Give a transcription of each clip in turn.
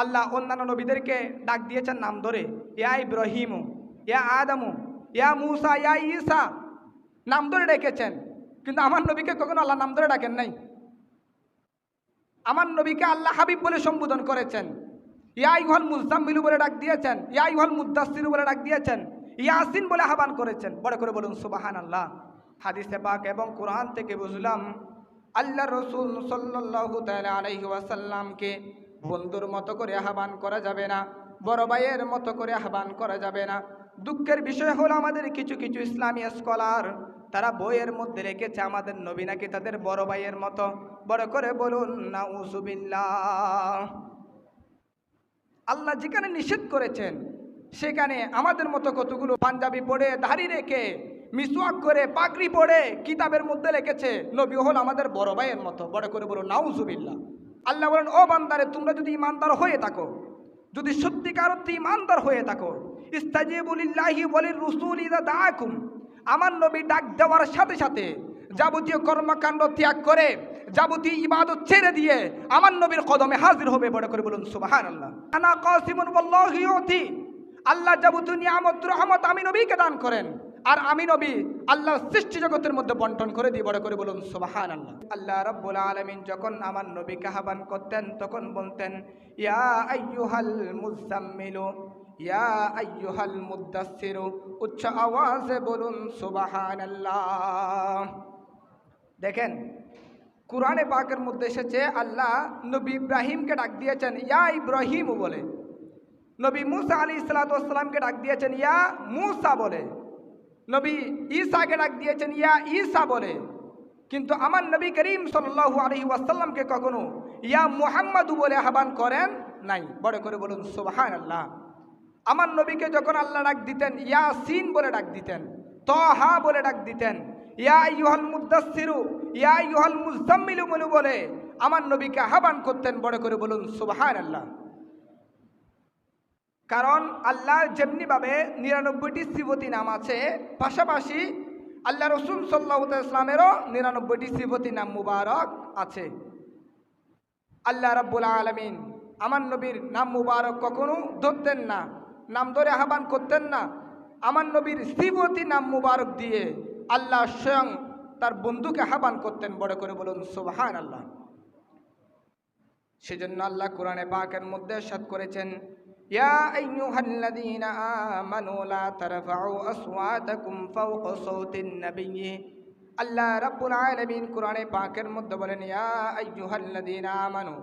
আল্লাহ অন্যান্য নবীদেরকে ডাক দিয়েছেন নাম ধরে। ইয়া ইব্রাহিমু, ইয়া আদমু, ইয়া মুসা, ইয়া ঈসা, নাম ধরে ডেকেছেন। কিন্তু আমার নবীকে কখনো আল্লাহ নাম ধরে ডাকেন নাই। আমার নবীকে আল্লাহ হাবিব বলে সম্বোধন করেছেন। ইয়া ইহল মুজাম্মিলু বলে ডাক দিয়েছেন। ইয়া ইহল মুদাসিরু বলে ডাক দিয়েছেন। ইয়াসিন বলে আহ্বান করেছেন। বড় করে বলুন সুবাহান আল্লাহ হাদিসে পাক এবং কোরআন থেকে বুঝলাম আল্লাহ রসুল সাল্লাল্লাহু তাআলা আলাইহি ওয়াসাল্লামকে বন্ধুর মতো করে আহ্বান করা যাবে না, বড় ভাইয়ের মতো করে আহ্বান করা যাবে না। দুঃখের বিষয় হলো আমাদের কিছু কিছু ইসলামী স্কলার, তারা বইয়ের মধ্যে রেখেছে আমাদের নবী নাকি তাদের বড় ভাইয়ের মতো। বড় করে বলুন না আল্লাহ যেখানে নিষেধ করেছেন, সেখানে আমাদের মতো কতগুলো পাঞ্জাবি পড়ে দাড়ি রেখে, মিসওয়াক করে পাগড়ি পড়ে কিতাবের মধ্যে রেখেছে, নবী হল আমাদের বড় ভাইয়ের মতো। বড় করে বলুন নাউজুবিল্লাহ আল্লাহ বলেন, ও বান্দারে, তোমরা যদি ইমানদার হয়ে থাকো, যদি সত্যিকার অর্থে ইমানদার হয়ে থাকো ইস্তাজিবুলিল্লাহি বলির রসুল ইদা দাকুম আমার নবী ডাক দেওয়ার সাথে সাথে যাবতীয় কর্মকাণ্ড ত্যাগ করে, যাবতীয় ইবাদত ছেড়ে দিয়ে আমার নবীর কদমে হাজির হবে, বড় করে বলুন সুবাহান আল্লাহ আনা কাসিমুন বল্লাহি আল্লাহ যাবতীয় নিয়ামত, রহমত আমি নবীকে দান করেন। আর আমি নবী আল্লাহ সৃষ্টি জগতের মধ্যে বন্টন করে দিই বড় করে বলুন সুবাহান আল্লাহ আল্লাহ রব্বুল আলমিন যখন আমার নবীকে আহ্বান করতেন, তখন বলতেন, ইয়া আইয়ুহাল মুজাম্মিলু ইয়া আইয়ুহাল মুদাসসিরু, উচ্চ আওয়াজে বলুন, সুবহানাল্লাহ। দেখেন, কোরআনে পাকের মধ্যে এসেছে, আল্লাহ নবী ইব্রাহিমকে ডাক দিয়েছেন, ইয়া ইব্রাহিম বলে। নবী মুসা আলী ইসলাতামকে ডাক দিয়েছেন, ইয়া মুসা বলে। নবী ঈসাকে ডাক দিয়েছেন, ইয়া ঈসা বলে। কিন্তু আমার নবী করিম সাল্লাল্লাহু আলাইহি ওয়াসাল্লামকে কখনো ইয়া মুহাম্মাদু বলে আহ্বান করেন নাই। বড় করে বলুন সোবাহান আল্লাহ আমার নবীকে যখন আল্লাহ ডাক দিতেন ইয়া সিন বলে ডাক দিতেন, তহা বলে ডাক দিতেন, ইয়া ইউহাল মুদাসসিরু ইয়া ইউহাল মুজাম্মিলু বলে বলে আমার নবীকে আহ্বান করতেন, বড় করে বলুন, সুবহানাল্লাহ। কারণ আল্লাহ যেমনিভাবে নিরানব্বইটি শ্রীবতী নাম আছে, পাশাপাশি আল্লাহ রসুল সাল্লাহ ইসলামেরও নিরানব্বইটি শ্রীবতী নাম মুবারক আছে। আল্লাহ রাব্বুল আলমিন আমার নবীর নাম মুবারক কখনো ধরতেন না, নাম ধরে আহ্বান করতেন না। আমার নবীর শ্রীবতী নাম মুবারক দিয়ে আল্লাহ স্বয়ং তার বন্ধুকে আহ্বান করতেন, বড় করে বলুন সুবহান আল্লাহ সেজন্য আল্লাহ কোরআনে পাকের মধ্যে সাত করেছেন ইয়া আইয়ুহাল্লাযীনা আমানু লা তারফাউ আসওয়াতাকুম ফাওকা সাওতিন নাবিয়্যি আল্লাহ রাব্বুল আলামিন কোরআনে পাকের মধ্যে বলেন ইয়া আমানু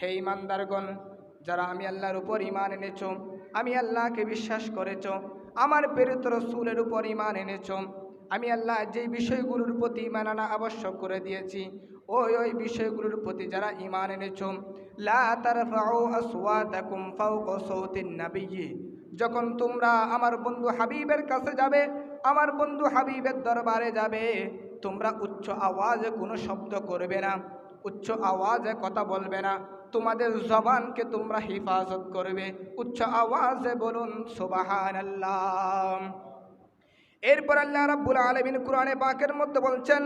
হে ঈমানদারগণ যারা আমি আল্লাহর উপর ঈমান এনেছো, আমি আল্লাহকে বিশ্বাস করেছ, আমার প্রেরিত রাসূলের উপর ঈমান এনেছো আমি আল্লাহ যে বিষয়গুলোর প্রতি ঈমান আনা আবশ্যক করে দিয়েছি, ওই ওই বিষয়গুলোর প্রতি যারা ঈমান এনেছো যখন তোমরা আমার বন্ধু হাবিবের কাছে যাবে, আমার বন্ধু হাবিবের দরবারে যাবে, তোমরা উচ্চ আওয়াজে কোনো শব্দ করবে না, উচ্চ আওয়াজে কথা বলবে না, তোমাদের জবানকে তোমরা হিফাজত করবে। উচ্চ আওয়াজে বলুন, সুবহানাল্লাহ। এরপর আল্লাহ রাব্বুল আলামিন কোরআনে পাকের মধ্যে বলছেন,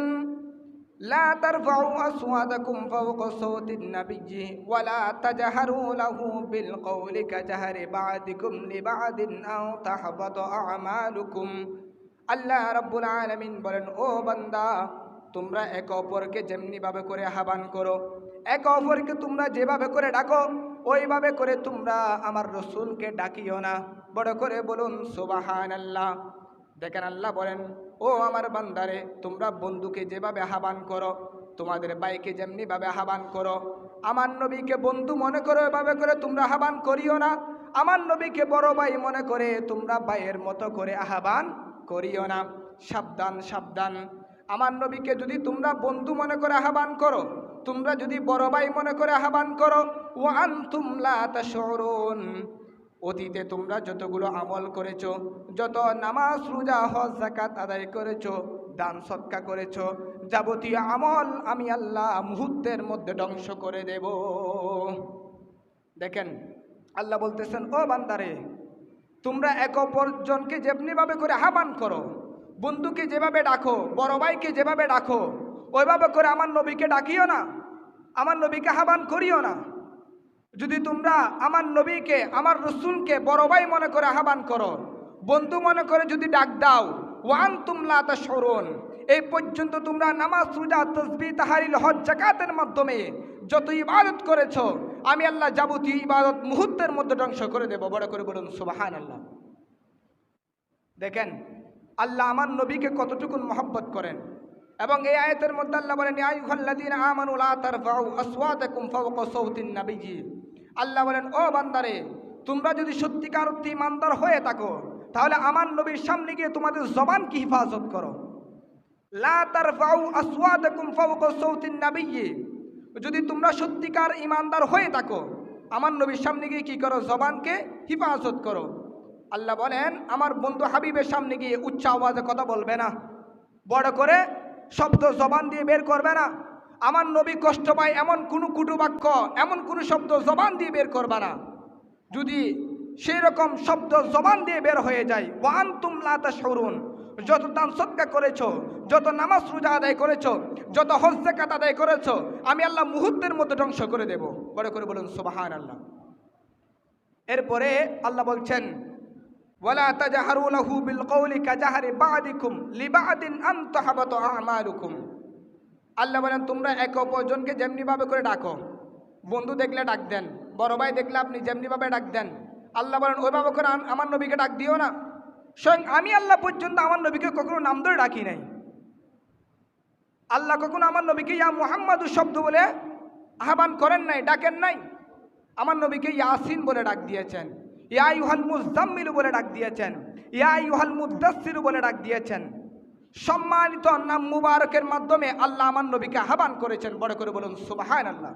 লা তারফাউ আসওয়াতাকুম ফাওকা সাওতিন নাবিয়্যি ওয়া লা তাজাহারু লাহু বিল কওলি কাজহারি বা'দিকুম লিবা'দিন আও তাহবাতু আমালুকুম। আল্লাহ রাব্বুল আলামিন বলেন, ও বান্দা, তোমরা একে অপরকে যেমনিভাবে করে আহ্বান করো, এক অপরকে তোমরা যেভাবে করে ডাকো, ওইভাবে করে তোমরা আমার রসুলকে ডাকিও না। বড় করে বলুন সুবাহান আল্লাহ দেখেন আল্লাহ বলেন, ও আমার বান্দারে, তোমরা বন্ধুকে যেভাবে আহ্বান করো, তোমাদের বাইকে যেমনিভাবে আহ্বান করো, আমার নবীকে বন্ধু মনে করো, এভাবে করে তোমরা আহ্বান করিও না। আমার নবীকে বড় ভাই মনে করে তোমরা ভাইয়ের মতো করে আহ্বান করিও না। সাবধান সাবধান। আমার নবীকে যদি তোমরা বন্ধু মনে করে আহ্বান করো, তোমরা যদি বড় ভাই মনে করে আহ্বান করো ওয়ান তুমলা তাশউরুন। অতীতে তোমরা যতগুলো আমল করেছ, যত নামাজ, রোজা, হজ জাকাত আদায় করেছ, দান, সৎকা করেছ, যাবতীয় আমল আমি আল্লাহ মুহূর্তের মধ্যে ধ্বংস করে দেব। দেখেন, আল্লাহ বলতেছেন, ও বান্দারে, তোমরা এক অপরজনকে যেমনিভাবে করে আহ্বান করো, বন্ধুকে যেভাবে ডাকো, বড় ভাইকে যেভাবে ডাকো, ওইভাবে করে আমার নবীকে ডাকিও না, আমার নবীকে আহ্বান করিও না। যদি তোমরা আমার নবীকে, আমার রসুলকে বড় ভাই মনে করে আহ্বান করো, বন্ধু মনে করে যদি ডাক দাও ওয়ান তুমলা তা স্মরণ এই পর্যন্ত তোমরা নামাজ সুজা তসবি তাহারিল, হজ জাকাতের মাধ্যমে যত ইবাদত করেছ, আমি আল্লাহ যাবতীয় ইবাদত মুহূর্তের মধ্যে ধ্বংস করে দেব। বড় করে বলুন সুবাহান আল্লাহ দেখেন, আল্লাহ আমার নবীকে কতটুকুন মহব্বত করেন। এবং এই আয়াতের মধ্যে আল্লাহ বলেন, "ইয়া আইয়ুহাল্লাযীনা আমানু লা তারফাউ আসওয়াতাকুম ফাওকা সাওতিন নাবিয়্যি। আল্লাহ বলেন, ও বান্দারে, তোমরা যদি সত্যিকার অর্থে ইমানদার হয়ে থাকো, তাহলে আমার নবীর সামনে গিয়ে তোমাদের জবান কি হিফাজত করো? যদি তোমরা সত্যিকার ইমানদার হয়ে থাকো, আমার নবীর সামনে গিয়ে কি করো? জবানকে হিফাজত করো। আল্লাহ বলেন, আমার বন্ধু হাবিবের সামনে গিয়ে উচ্চ আওয়াজে কথা বলবে না। বড় করে শব্দ জবান দিয়ে বের করবে না। আমার নবী কষ্ট পায়, এমন কোনো কুটু বাক্য এমন কোনো শব্দ জবান দিয়ে বের করবে না। যদি সেই রকম শব্দ জবান দিয়ে বের হয়ে যায় ওয়ান তুমলা তা সরুন যত দান সৎকা করেছ, যত নামাজ রোজা আদায় করেছ, যত হজ জাকাত আদায় করেছ, আমি আল্লাহ মুহূর্তের মধ্যে ধ্বংস করে দেব। বড় করে বলুন সুবাহান আল্লাহ এরপরে আল্লাহ বলছেন, ওয়ালা তাজাহারু লাহু বিল কওলি কাজাহারি বাদিকুম লিবাদিন আন আমালুকুম। আল্লাহ বলেন, তোমরা একে অপরজনকে যেমনিভাবে করে ডাকো। বন্ধু দেখলে ডাক দেন, বড় ভাই দেখলে আপনি যেমনিভাবে ডাক দেন। আল্লাহ বলেন, ওইভাবে করে আমার নবীকে ডাক দিও না। স্বয়ং আমি আল্লাহ পর্যন্ত আমার নবীকে কখনো নাম ধরে ডাকি নাই। আল্লাহ কখনো আমার নবীকে ইয়া মুহাম্মাদু শব্দ বলে আহ্বান করেন নাই, ডাকেন নাই। আমার নবীকে ইয়াসিন বলে ডাক দিয়েছেন, ইয়া ইউহাল মুজাম্মিল বলে ডাক দিয়েছেন, ইয়া ইউহাল মুদাসসির বলে ডাক দিয়েছেন। সম্মানিত নাম মুবারকের মাধ্যমে আল্লাহ আমার নবীকে আহ্বান করেছেন। বড় করে বলুন সুবাহান আল্লাহ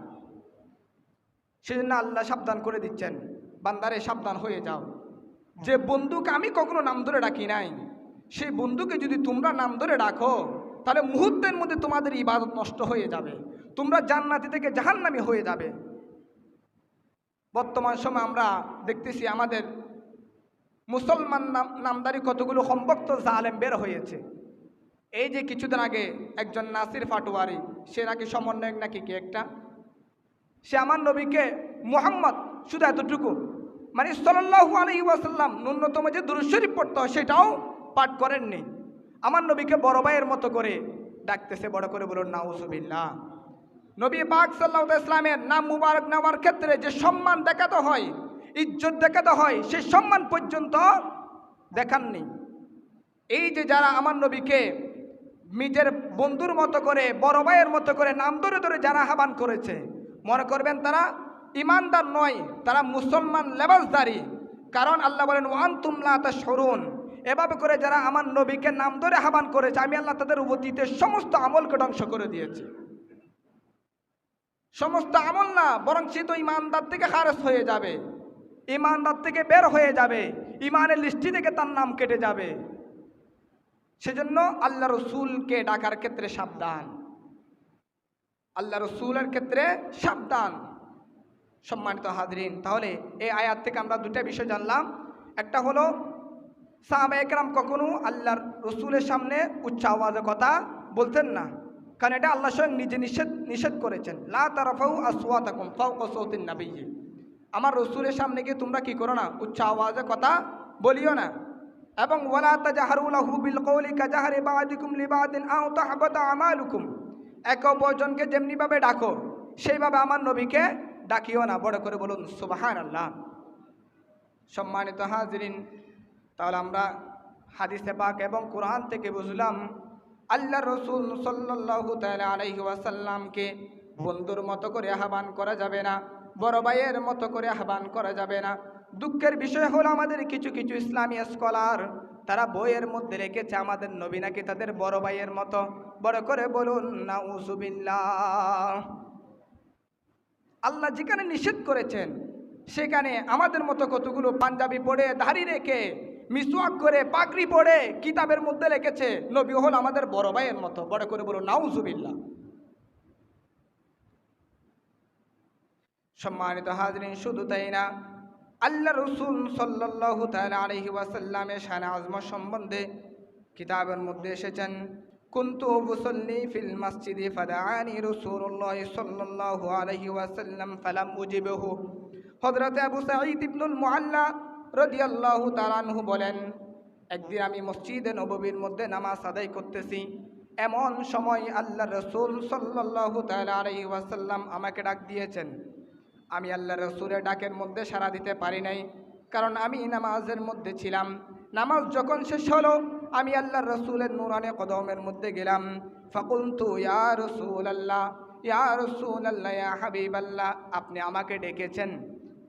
সেজন্য আল্লাহ সাবধান করে দিচ্ছেন। বান্দারে, সাবধান হয়ে যাও। যে বন্ধুকে আমি কখনো নাম ধরে ডাকি নাই, সেই বন্ধুকে যদি তোমরা নাম ধরে ডাকো, তাহলে মুহূর্তের মধ্যে তোমাদের ইবাদত নষ্ট হয়ে যাবে। তোমরা জান্নাতি থেকে জাহান্নামি হয়ে যাবে। বর্তমান সময় আমরা দেখতেছি আমাদের মুসলমান নাম নামদারি কতগুলো সম্ভক্ত জালেম বের হয়েছে। এই যে কিছুদিন আগে একজন নাসির ফাটোয়ারি, সে নাকি সমন্বয়ক, নাকি কে একটা? সে আমার নবীকে মোহাম্মদ শুধু এতটুকু। মানে সাল্লাহু আলহি ওয়াসাল্লাম ন্যূনতম যে দুরুশরীফ পড়তে হয়, সেটাও পাঠ করেননি। আমার নবীকে বড় ভাইয়ের মতো করে ডাকতেছে, বড় করে বলুন, নাউজুবিল্লাহ। নবী পাক সাল্লাহ ইসলামের নাম মুবারক নেওয়ার ক্ষেত্রে যে সম্মান দেখাতে হয়, ইজ্জত দেখাতে হয় সেই সম্মান পর্যন্ত দেখাননি। এই যে যারা আমার নবীকে নিজের বন্ধুর মতো করে, বড় ভাইয়ের মতো করে নাম ধরে ধরে যারা আহ্বান করেছে, মনে করবেন তারা ইমানদার নয়, তারা মুসলমান লেবাসদারি। কারণ আল্লাহ বলেন ওয়ান তুমলা তা সরুন এভাবে করে যারা আমার নবীকে নাম ধরে আহ্বান করেছে, আমি আল্লাহ তাদের অতীতের সমস্ত আমলকে ধ্বংস করে দিয়েছি। সমস্ত আমল না, বরং সে তো ইমানদার থেকে খারেজ হয়ে যাবে। ইমানদার থেকে বের হয়ে যাবে। ইমানের লিস্টি থেকে তার নাম কেটে যাবে। সেজন্য আল্লাহ রসুলকে ডাকার ক্ষেত্রে সাবধান। আল্লাহ রসুলের ক্ষেত্রে সাবধান। সম্মানিত হাজরিন, তাহলে এই আয়াত থেকে আমরা দুটা বিষয় জানলাম। একটা হলো, সাহাবা একরাম কখনো আল্লাহর রসুলের সামনে উচ্চ আওয়াজে কথা বলতেন না, কারণ এটা আল্লাহ স্বয়ং নিজে নিষেধ নিষেধ করেছেন। লা তারাফাউ আসওয়াতাকুম ফাওকা সাওতিন নাবিয়্যি। আমার রসুলের সামনে গিয়ে তোমরা কি করো না, উচ্চ আওয়াজে কথা বলিও না। এবং তাজাহারু লাহু বিল লিবাদিন আও যেমনিভাবে ডাকো, সেইভাবে আমার নবীকে ডাকিও না। বড় করে বলুন সুবাহান আল্লাহ সম্মানিত হাজরিন, তাহলে আমরা হাদিসে পাক এবং কোরআন থেকে বুঝলাম আল্লাহ রসুল সাল্লাহ তালা আলহি ওয়াসাল্লামকে বন্ধুর মতো করে আহ্বান করা যাবে না, বড় ভাইয়ের মতো করে আহ্বান করা যাবে না। দুঃখের বিষয় হলো আমাদের কিছু কিছু ইসলামী স্কলার, তারা বইয়ের মধ্যে রেখেছে আমাদের নবী নাকি তাদের বড় ভাইয়ের মতো। বড় করে বলুন না উজুবিল্লাহ আল্লাহ যেখানে নিষেধ করেছেন, সেখানে আমাদের মতো কতগুলো পাঞ্জাবি পড়ে দাড়ি রেখে, মিসওয়াক করে পাগড়ি পড়ে কিতাবের মধ্যে রেখেছে, নবী হল আমাদের বড় ভাইয়ের মতো। বড় করে বলুন নাউজুবিল্লাহ সম্মানিত হাজরিন, শুধু তাই না আল্লাহ রসুল সাল্লাহু তালা আলহি ওয়াসাল্লামের শানে আজম সম্বন্ধে কিতাবের মধ্যে এসেছেন, কুন্তু মুসল্লি ফিল মসজিদে ফাদাআনি রাসূলুল্লাহ সাল্লাল্লাহু আলাইহি ওয়াসাল্লাম ফালাম উজিবহু। হজরত আবু সাঈদ ইবনুল মুআল্লা রাদিয়াল্লাহু তাআলা আনহু বলেন, একদিন আমি মসজিদে নববীর মধ্যে নামাজ আদায় করতেছি। এমন সময় আল্লাহ রসুল সাল্লাল্লাহু তাআলা আলাইহি ওয়াসাল্লাম আমাকে ডাক দিয়েছেন। আমি আল্লাহ রসুলের ডাকের মধ্যে সাড়া দিতে পারি নাই, কারণ আমি নামাজের মধ্যে ছিলাম। নামাজ যখন শেষ হলো, আমি আল্লাহ রসুলের নুরানে কদমের মধ্যে গেলাম। ফাকুলতু, ইয়া রসুল আল্লাহ ইয়া রসুল আল্লাহ ইয়া হাবিব আল্লাহ আপনি আমাকে ডেকেছেন।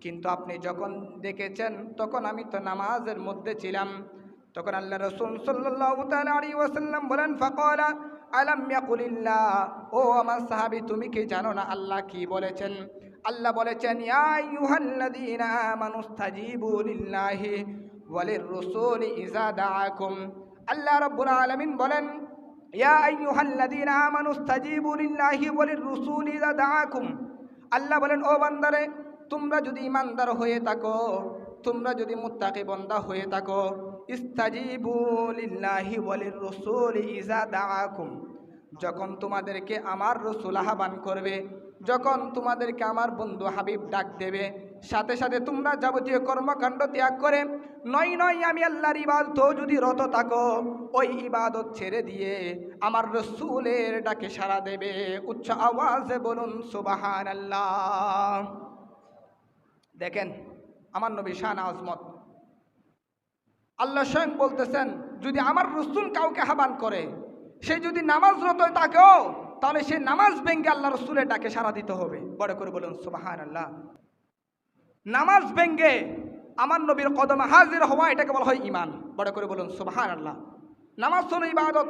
কিন্তু আপনি যখন ডেকেছেন, তখন আমি তো নামাজের মধ্যে ছিলাম। তখন আল্লাহ রসুল ওয়াসাল্লাম বলেন, ফাকালা, আলাম ইয়াকুলিল্লাহ? ও আমার সাহাবী, তুমি কি জানো না আল্লাহ কি বলেছেন? আল্লাহ বলেছেন আল্লাহ রাব্বুল আলামিন বলেন আল্লাহ বলেন, ও বান্দারে, তোমরা যদি ইমানদার হয়ে থাকো, তোমরা যদি মুত্তাকি বন্দা হয়ে থাকো, ইস্তাজিবু লিল্লাহি ওয়ালির রাসূলি ইযা দাআকুম। যখন তোমাদেরকে আমার রসুল আহ্বান করবে যখন তোমাদেরকে আমার বন্ধু হাবিব ডাক দেবে, সাথে সাথে তোমরা যাবতীয় কর্মকাণ্ড ত্যাগ করে, নয় নয় আমি আল্লাহর ইবাদত যদি রত থাকো, ওই ইবাদত ছেড়ে দিয়ে আমার রসুলের ডাকে সাড়া দেবে। উচ্চ আওয়াজে বলুন সুবাহান আল্লাহ দেখেন, আমার নবী শান আজমত। আল্লাহ স্বয়ং বলতেছেন, যদি আমার রসুল কাউকে আহ্বান করে, সে যদি নামাজরত তাকেও তাহলে সে নামাজ ভেঙ্গে আল্লাহ রসুলের ডাকে সারা দিতে হবে। বড় করে বলুন সুবাহান আল্লাহ নামাজ ভেঙ্গে আমার নবীর কদমে হাজির হওয়া, এটাকে বলা হয় ইমান বড় করে বলুন সুবাহান আল্লাহ নামাজ হলো ইবাদত।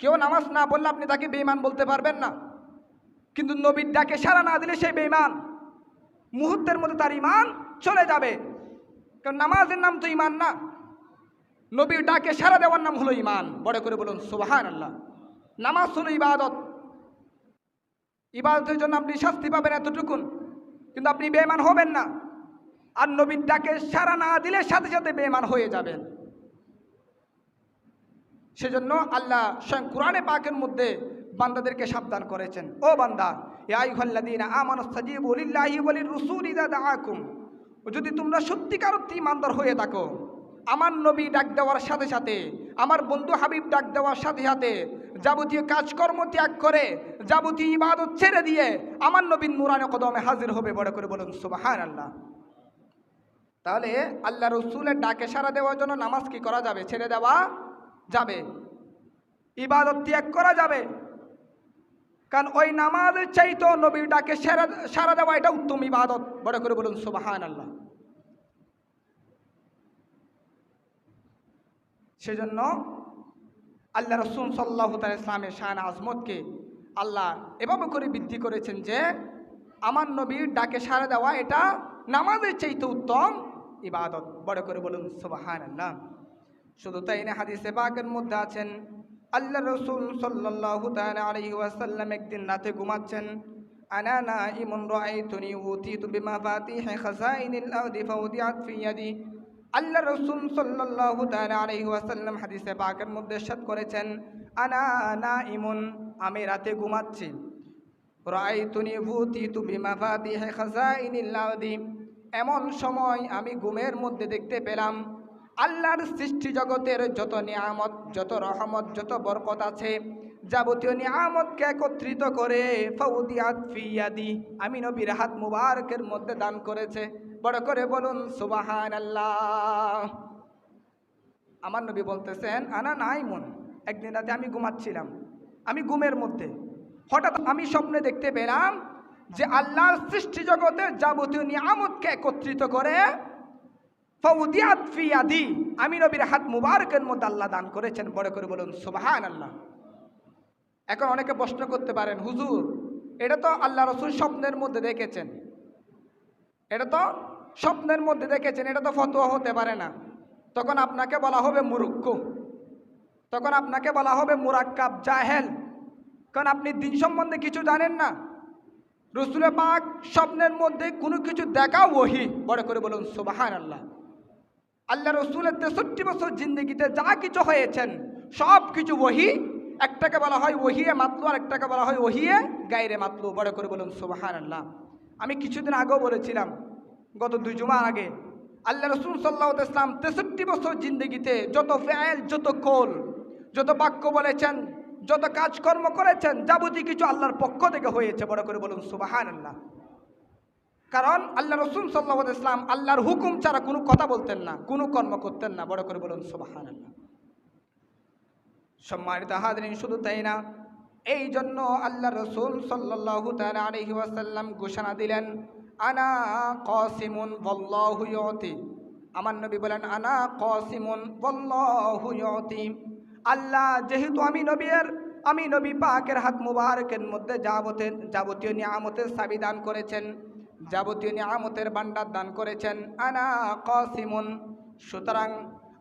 কেউ নামাজ না বললে আপনি তাকে বেঈমান বলতে পারবেন না। কিন্তু নবীর ডাকে সাড়া না দিলে সে বেঈমান। মুহূর্তের মধ্যে তার ইমান চলে যাবে। কারণ নামাজের নাম তো ইমান না। নবীর ডাকে সারা দেওয়ার নাম হলো ইমান বড় করে বলুন সুবাহান আল্লাহ নামাজ হলো ইবাদত। ইবাদতের জন্য আপনি শাস্তি পাবেন এতটুকুন, কিন্তু আপনি বেমান হবেন না। আর নবীর ডাকে সারা না দিলে সাথে সাথে বেমান হয়ে যাবেন। সেজন্য আল্লাহ স্বয়ং কোরআনে পাকের মধ্যে বান্দাদেরকে সাবধান করেছেন। ও বান্দা যদি তোমরা সত্যিকার ইমানদার হয়ে থাকো, আমার নবী ডাক দেওয়ার সাথে সাথে, আমার বন্ধু হাবিব ডাক দেওয়ার সাথে সাথে যাবতীয় কাজকর্ম ত্যাগ করে, যাবতীয় ইবাদত ছেড়ে দিয়ে আমার নবীন নুরানে কদমে হাজির হবে, বড় করে বলুন সুবাহান আল্লাহ তাহলে আল্লাহ রসুলের ডাকে সারা দেওয়ার জন্য নামাজ কি করা যাবে? ছেড়ে দেওয়া যাবে। ইবাদত ত্যাগ করা যাবে। কারণ ওই নামাজের চাইতো নবীর ডাকে সারা সারা দেওয়া এটা উত্তম ইবাদত, বড় করে বলুন সুবাহান আল্লাহ সেজন্য আল্লাহ রসুল সাল্লাহ ইসলামের শান আজমতকে আল্লাহ এভাবে করে বৃদ্ধি করেছেন যে, আমার নবীর ডাকে সারা দেওয়া এটা নামাজের চাইতে উত্তম ইবাদত। বড় করে বলুন সুবাহান আল্লাহ শুধু তাই না, হাদিসে বাগের মধ্যে আছেন, আল্লাহ রসুল সাল্লাল্লাহু তাআলা আলাইহি ওয়াসাল্লাম একদিন রাতে ঘুমাচ্ছেন, আনা নাইমুন রাআইতুনি উতিতু বিমাফাতিহি খাযাইনিল আরদি ফাউদিআত ফি ইয়াদি। আল্লাহ রসুল সাল্লাল্লাহু তাআলা আলাইহি হাদিসে পাকের মধ্যে ইরশাদ করেছেন, আনা নাইমুন আমি রাতে ঘুমাচ্ছি। রাআইতুনি উতিতু বিমাফাতিহি খাযাইনিল আরদি। এমন সময় আমি ঘুমের মধ্যে দেখতে পেলাম, আল্লাহর সৃষ্টি জগতের যত নিয়ামত, যত রহমত, যত বরকত আছে, যাবতীয় নিয়ামতকে একত্রিত করে ফৌদিয়াত ফিয়াদি আমি নবীর হাত মুবারকের মধ্যে দান করেছে। বড় করে বলুন সুবাহান আল্লাহ আমার নবী বলতেছেন, আনা নাই মন একদিন রাতে আমি ঘুমাচ্ছিলাম। আমি ঘুমের মধ্যে। হঠাৎ আমি স্বপ্নে দেখতে পেলাম যে আল্লাহর সৃষ্টি জগতের যাবতীয় নিয়ামতকে একত্রিত করে ফৌদিয়াত ফিয়াদি আমি নবীর হাত মুবারকের মধ্যে আল্লাহ দান করেছেন। বড় করে বলুন সুবাহান আল্লাহ এখন অনেকে প্রশ্ন করতে পারেন, হুজুর, এটা তো আল্লাহ রসুল স্বপ্নের মধ্যে দেখেছেন। এটা তো স্বপ্নের মধ্যে দেখেছেন, এটা তো ফতোয়া হতে পারে না। তখন আপনাকে বলা হবে মুরুক্কু। তখন আপনাকে বলা হবে মুরাক্কাব জাহেল। কারণ আপনি দিন সম্বন্ধে কিছু জানেন না। রসুলের পাক স্বপ্নের মধ্যে কোনো কিছু দেখা ওহি। বড় করে বলুন সুবাহান আল্লাহ আল্লাহ রসুলের তেষট্টি বছর জিন্দগিতে যা কিছু হয়েছেন, সব কিছু ওহি। একটাকে বলা হয় ওহিয়ে মাতলু আর একটাকে বলা হয় ওহিয়ে গাইরে মাতলু। বড় করে বলুন সুবাহান আল্লাহ আমি কিছুদিন আগেও বলেছিলাম, গত দুই জুমার আগে, আল্লাহ রসুল সাল্লাহ ইসলাম তেষট্টি বছর জিন্দগিতে যত ফ্যাল যত কোল যত বাক্য বলেছেন, যত কাজকর্ম করেছেন, যাবতীয় কিছু আল্লাহর পক্ষ থেকে হয়েছে, বড় করে বলুন সুবাহান আল্লাহ কারণ আল্লাহ রসুল সাল্লাহ ইসলাম আল্লাহর হুকুম ছাড়া কোনো কথা বলতেন না, কোনো কর্ম করতেন না, বড় করে বলুন সুবাহান আল্লাহ সম্মানিত হাজরিন, শুধু তাই না এই জন্য আল্লাহ রসুল তাআলা আলাইহি ওয়াসাল্লাম ঘোষণা দিলেন, আনা কাসিমুন ওয়াল্লাহু ইউতি। আমার নবী বলেন, আনা কাসিমুন ওয়াল্লাহু ইউতি। আল্লাহ, যেহেতু আমি নবীর, আমি নবী পাকের হাত মুবারকের মধ্যে যাবতীয় যাবতীয় নিয়ামতের সাবি দান করেছেন, যাবতীয় নিয়ামতের ভান্ডার দান করেছেন, আনা কাসিমুন। সুতরাং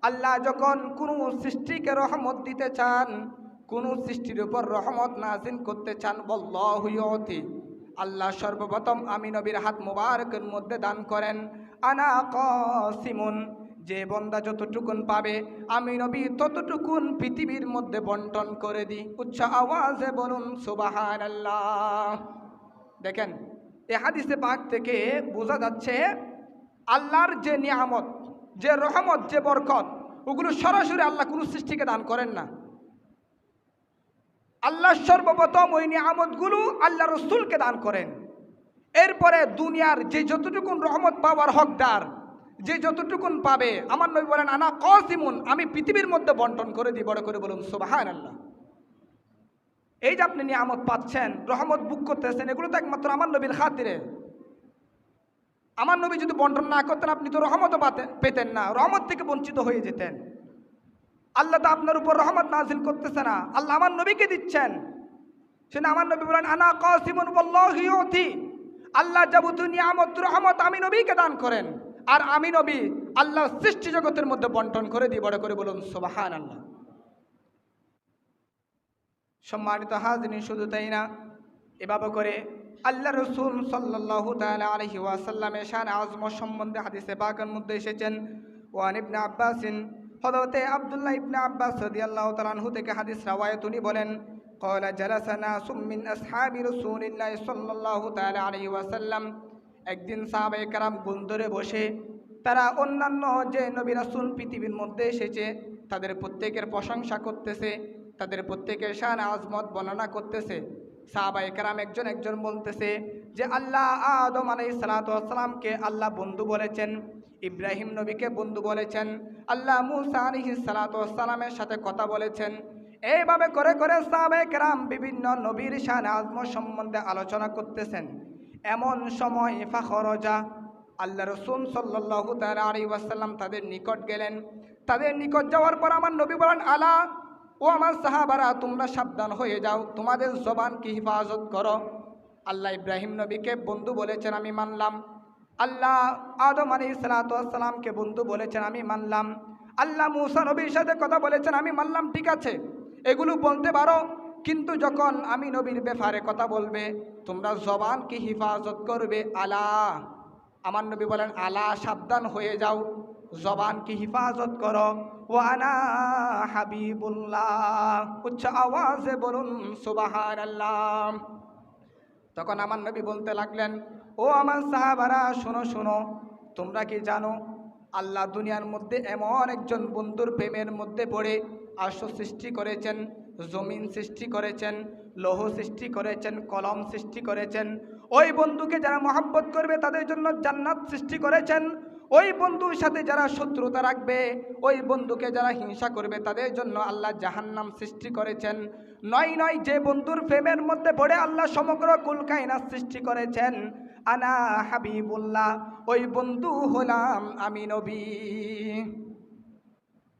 আল্লাহ যখন কোনো সৃষ্টিকে রহমত দিতে চান কোন সৃষ্টির উপর রহমত নাজিন করতে চান বল্লাহুয়তি আল্লাহ সর্বপ্রথম আমি নবীর হাত মুবারকের মধ্যে দান করেন, আনা কসিমুন, যে বন্দা যতটুকুন পাবে, আমি নবী ততটুকুন পৃথিবীর মধ্যে বন্টন করে দিই। উচ্চ আওয়াজে বলুন সুবাহান আল্লাহ দেখেন, এ হাদিসে পাক থেকে বোঝা যাচ্ছে, আল্লাহর যে নিয়ামত, যে রহমত, যে বরকত, ওগুলো সরাসরি আল্লাহ কোনো সৃষ্টিকে দান করেন না। আল্লাহ সর্বপ্রথম ওই নিয়ামতগুলো আল্লাহ রসুলকে দান করেন। এরপরে দুনিয়ার যে যতটুকুন রহমত পাওয়ার হকদার, যে যতটুকুন পাবে, আমার নবী বলেন, আনা কসিমুন আমি পৃথিবীর মধ্যে বন্টন করে দিই, বড় করে বলুন সোবাহান আল্লাহ এই যে আপনি নিয়ামত পাচ্ছেন, রহমত বুক করতেছেন, এগুলো তো একমাত্র আমার নবীর খাতিরে। আমার নবী যদি বন্টন না করতেন, আপনি তো রহমতও পাতেন পেতেন না, রহমত থেকে বঞ্চিত হয়ে যেতেন। আল্লাহ তো আপনার উপর রহমত নাজিল করতেছে না। আল্লাহ আমার নবীকে দিচ্ছেন। সেটা আমার নবী বলেন, আনা কাসিমুন বল্লাহি আল্লাহ যাবতীয় নিয়ামত, রহমত আমি নবীকে দান করেন। আর আমি নবী আল্লাহ সৃষ্টি জগতের মধ্যে বন্টন করে দিই বড় করে বলুন সোবাহান আল্লাহ সম্মানিত হাজরিন, শুধু তাই না এভাবে করে আল্লাহ রসুল সাল্লাহ তালা আলহি ওয়াসাল্লামের শান আজম সম্বন্ধে হাদিসে বাগান মধ্যে এসেছেন। ওয়ান ইবনে আব্বাসিন হদরতে আবদুল্লাহ ইবনা আব্বাস সদিয়াল্লাহ তালাহু থেকে হাদিস রাওয়ায়ত, উনি বলেন কয়লা জালাসানা সুমিন আসহাবি রসুলিল্লাহ সাল্লাল্লাহু তাআলা আলাইহি ওয়াসাল্লাম। একদিন সাহাবে কারাম গুন্দরে বসে, তারা অন্যান্য যে নবী রাসুল পৃথিবীর মধ্যে এসেছে, তাদের প্রত্যেকের প্রশংসা করতেছে, তাদের প্রত্যেকের শান আজমত বর্ণনা করতেছে। সাহাবা কারাম একজন একজন বলতেছে যে, আল্লাহ আদম আলাই সালাতামকে আল্লাহ বন্ধু বলেছেন। ইব্রাহিম নবীকে বন্ধু বলেছেন। আল্লাহ মুসা আলিহিস সালামের সাথে কথা বলেছেন। এইভাবে করে করে সাহাবে কেরাম বিভিন্ন নবীর শান আজম সম্বন্ধে আলোচনা করতেছেন। এমন সময় ফাখরজা আল্লাহ রসুন সাল্লাহ আলী ওয়াসাল্লাম তাদের নিকট গেলেন। তাদের নিকট যাওয়ার পর আমার নবী বলেন, আলা, ও আমার সাহাবারা, তোমরা সাবধান হয়ে যাও, তোমাদের জবানকে হিফাজত করো? আল্লাহ ইব্রাহিম নবীকে বন্ধু বলেছেন, আমি মানলাম। আল্লাহ আদম আলী সালাতামকে বন্ধু বলেছেন, আমি মানলাম। আল্লাহ মুসা নবীর সাথে কথা বলেছেন, আমি মানলাম, ঠিক আছে। এগুলো বলতে পারো, কিন্তু যখন আমি নবীর ব্যাপারে কথা বলবে, তোমরা জবানকে হিফাজত করবে, আলা। আমার নবী বলেন, আলা, সাবধান হয়ে যাও, জবানকে হিফাজত করো। ও আনা হাবিবুল্লাহ, উচ্চ আওয়াজে বলুন সুবাহান আল্লাহ তখন আমার নবী বলতে লাগলেন ও আমার সাহাবারা, শোনো শোনো, তোমরা কি জানো, আল্লাহ দুনিয়ার মধ্যে এমন একজন বন্ধুর প্রেমের মধ্যে পড়ে, আর্শ সৃষ্টি করেছেন, জমিন সৃষ্টি করেছেন, লৌহ সৃষ্টি করেছেন, কলম সৃষ্টি করেছেন। ওই বন্ধুকে যারা মহাব্বত করবে, তাদের জন্য জান্নাত সৃষ্টি করেছেন। ওই বন্ধুর সাথে যারা শত্রুতা রাখবে, ওই বন্ধুকে যারা হিংসা করবে, তাদের জন্য আল্লাহ জাহান্নাম সৃষ্টি করেছেন। নয় নয়, যে বন্ধুর প্রেমের মধ্যে পড়ে, আল্লাহ সমগ্র কুলকাইনা সৃষ্টি করেছেন। আনা হাবিবুল্লাহ, ওই বন্ধু হলাম আমি নবী।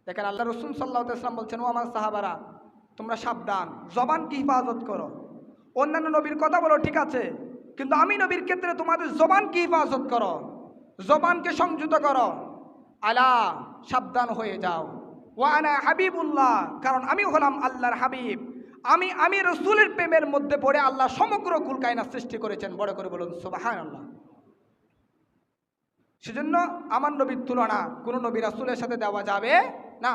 দেখেন আল্লাহ রসুল সাল্লাহ ইসলাম বলছেন, ও আমার সাহাবারা, তোমরা সাবধান জবানকে হিফাজত করো? অন্যান্য নবীর কথা বলো, ঠিক আছে, কিন্তু আমি নবীর ক্ষেত্রে তোমাদের জবানকে হিফাজত করো? জবানকে সংযুত করো। আলা, সাবধান হয়ে যাও। ওয়ানা হাবিবুল্লাহ, কারণ আমি হলাম আল্লাহর হাবিব। আমি আমি রসুলের প্রেমের মধ্যে পড়ে আল্লাহ সমগ্র কুলকায়না সৃষ্টি করেছেন। বড় করে বলুন সুবাহান আল্লাহ সেজন্য আমার নবীর তুলনা কোনো নবী রাসুলের সাথে দেওয়া যাবে না।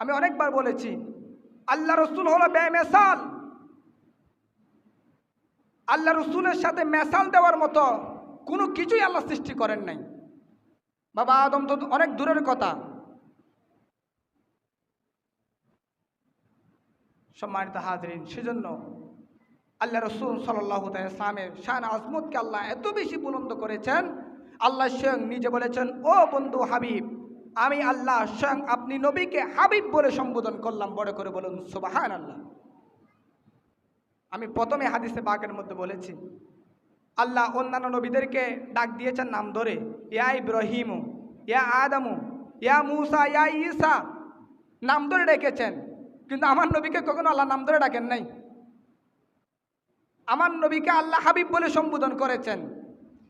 আমি অনেকবার বলেছি, আল্লাহ রসুল হলো বেমেসাল আল্লাহ রসুলের সাথে মেসাল দেওয়ার মতো কোনো কিছুই আল্লাহ সৃষ্টি করেন নাই। বাবা আদম তো অনেক দূরের কথা। সম্মানিত হাজরিন, সেজন্য আল্লাহ রসুল সাল্লাহ ইসলামের শান আজমতকে আল্লাহ এত বেশি বুলন্দ করেছেন। আল্লাহ স্বয়ং নিজে বলেছেন, ও বন্ধু হাবিব, আমি আল্লাহ স্বয়ং আপনি নবীকে হাবিব বলে সম্বোধন করলাম। বড় করে বলুন সুবাহান আল্লাহ আমি প্রথমে হাদিসে বাঘের মধ্যে বলেছি, আল্লাহ অন্যান্য নবীদেরকে ডাক দিয়েছেন নাম ধরে, ইয়া ইব্রাহিমু, ইয়া আদামু, ইয়া মুসা, ইয়া ঈসা। নাম ধরে ডেকেছেন। কিন্তু আমার নবীকে কখনো আল্লাহ নাম ধরে ডাকেন নাই। আমার নবীকে আল্লাহ হাবিব বলে সম্বোধন করেছেন।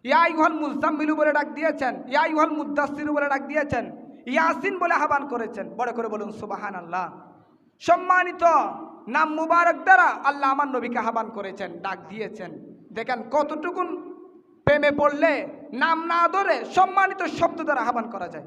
ইয়া ইহল মুজাম্মিলু বলে ডাক দিয়েছেন। ইয়া ইহল মুদাসিরু বলে ডাক দিয়েছেন। ইয়াসিন বলে আহ্বান করেছেন। বড় করে বলুন সুবাহান আল্লাহ সম্মানিত নাম মুবারক দ্বারা আল্লাহ আমার নবীকে আহ্বান করেছেন, ডাক দিয়েছেন। দেখেন কতটুকুন প্রেমে পড়লে নাম না ধরে সম্মানিত শব্দ দ্বারা আহ্বান করা যায়।